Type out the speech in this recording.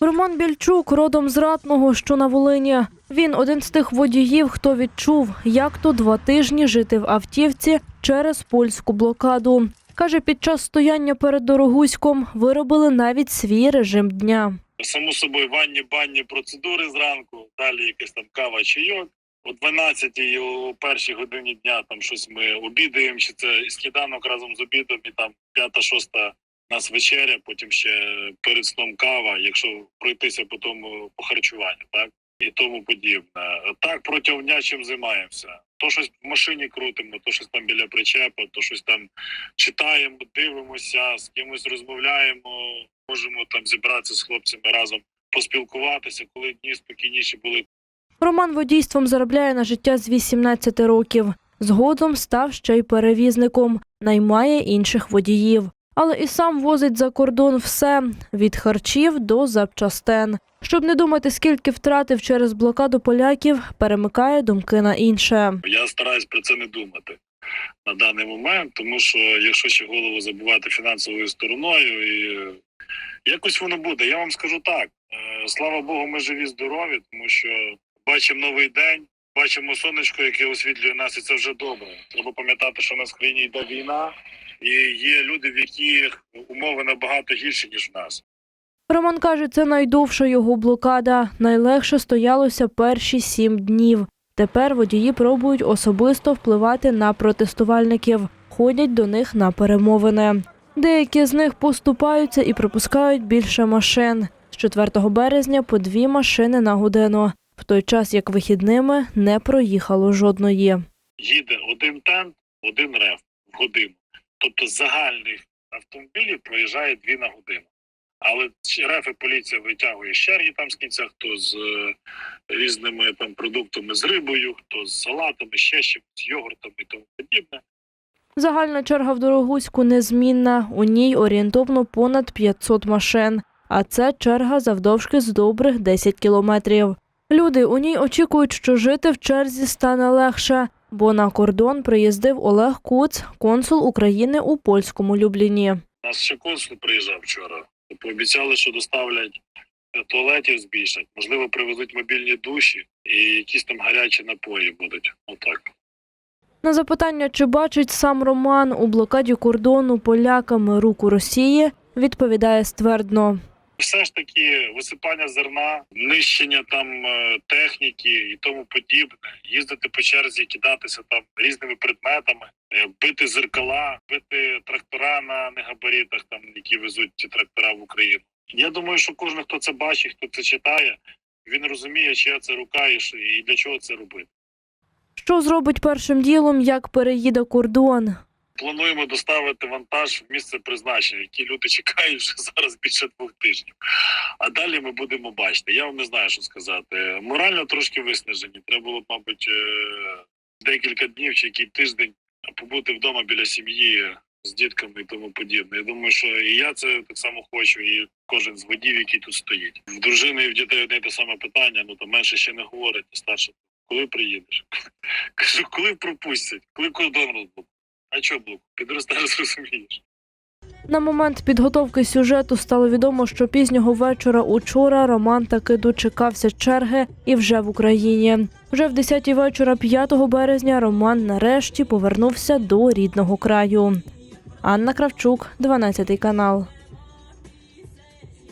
Роман Більчук родом з Ратного, що на Волині. Він один з тих водіїв, хто відчув, як то два тижні жити в автівці через польську блокаду. Каже, під час стояння перед Дорогуськом виробили навіть свій режим дня. Само собою ванні банні процедури зранку, далі якась там кава чайок. О 12 і о першій годині дня там щось ми обідаємо, чи це сніданок разом з обідом, і там п'ята-шоста нас вечеря, потім ще перед сном кава, якщо пройтися по тому по харчуванню, так і тому подібне. Так протягом дня чим займаємося. То щось в машині крутимо, то щось там біля причепа, то щось там читаємо, дивимося, з кимось розмовляємо. Можемо там зібратися з хлопцями разом, поспілкуватися, коли дні спокійніші були. Роман водійством заробляє на життя з 18 років. Згодом став ще й перевізником, наймає інших водіїв. Але і сам возить за кордон все від харчів до запчастин. Щоб не думати, скільки втратив через блокаду поляків, перемикає думки на інше. Я стараюсь про це не думати на даний момент, тому що якщо ще голову забувати фінансовою стороною, і е, якось воно буде. Я вам скажу так: е, слава Богу, ми живі, здорові, тому що бачимо новий день, бачимо сонечко, яке освітлює нас, і це вже добре. Треба пам'ятати, що в країні йде війна, і є люди, в яких умови набагато гірші ніж в нас. Роман каже, це найдовша його блокада. Найлегше стоялося перші сім днів. Тепер водії пробують особисто впливати на протестувальників, ходять до них на перемовини. Деякі з них поступаються і пропускають більше машин. З 4 березня по дві машини на годину, в той час як вихідними не проїхало жодної. їде один тент, один рев в годину. Тобто загальних автомобілів проїжджає дві на годину. Але ці рефи поліція витягує з черги там з кінця, хто з е, різними там продуктами з рибою, хто з салатами, ще чим, з йогуртами і тому подібне. Загальна черга в Дорогуську незмінна. У ній орієнтовно понад 500 машин. А це черга завдовжки з добрих 10 кілометрів. Люди у ній очікують, що жити в черзі стане легше, бо на кордон приїздив Олег Куц, консул України у польському Любліні. У нас ще консул приїжджав вчора. Пообіцяли, що доставлять е, туалетів збільшать, можливо, привезуть мобільні душі і якісь там гарячі напої будуть. Отак. На запитання, чи бачить сам Роман у блокаді кордону поляками руку Росії, відповідає ствердно. Все ж таки висипання зерна, нищення там е, техніки і тому подібне, їздити по черзі, кидатися там різними предметами, е, бити зеркала, бити трактора на негабаритах, там які везуть ці трактора в Україну. Я думаю, що кожен, хто це бачить, хто це читає, він розуміє, чия це рука і для чого це робити. Що зробить першим ділом, як переїде кордон? Плануємо доставити вантаж в місце призначення, які люди чекають вже зараз більше двох тижнів. А далі ми будемо бачити. Я вам не знаю, що сказати. Морально трошки виснажені. Треба було, мабуть, е, декілька днів чи який тиждень побути вдома біля сім'ї з дітками і тому подібне. Я думаю, що і я це так само хочу, і кожен з водів, який тут стоїть. В дружини і в дітей одне те саме питання. Ну то менше ще не говорить, старше. Коли приїдеш? Кажу, коли пропустять, коли кордон розблокують. А чого блок? Підростаєш, зрозумієш. На момент підготовки сюжету стало відомо, що пізнього вечора учора Роман таки дочекався черги і вже в Україні. Вже в 10-й вечора 5 березня Роман нарешті повернувся до рідного краю. Анна Кравчук, 12 канал.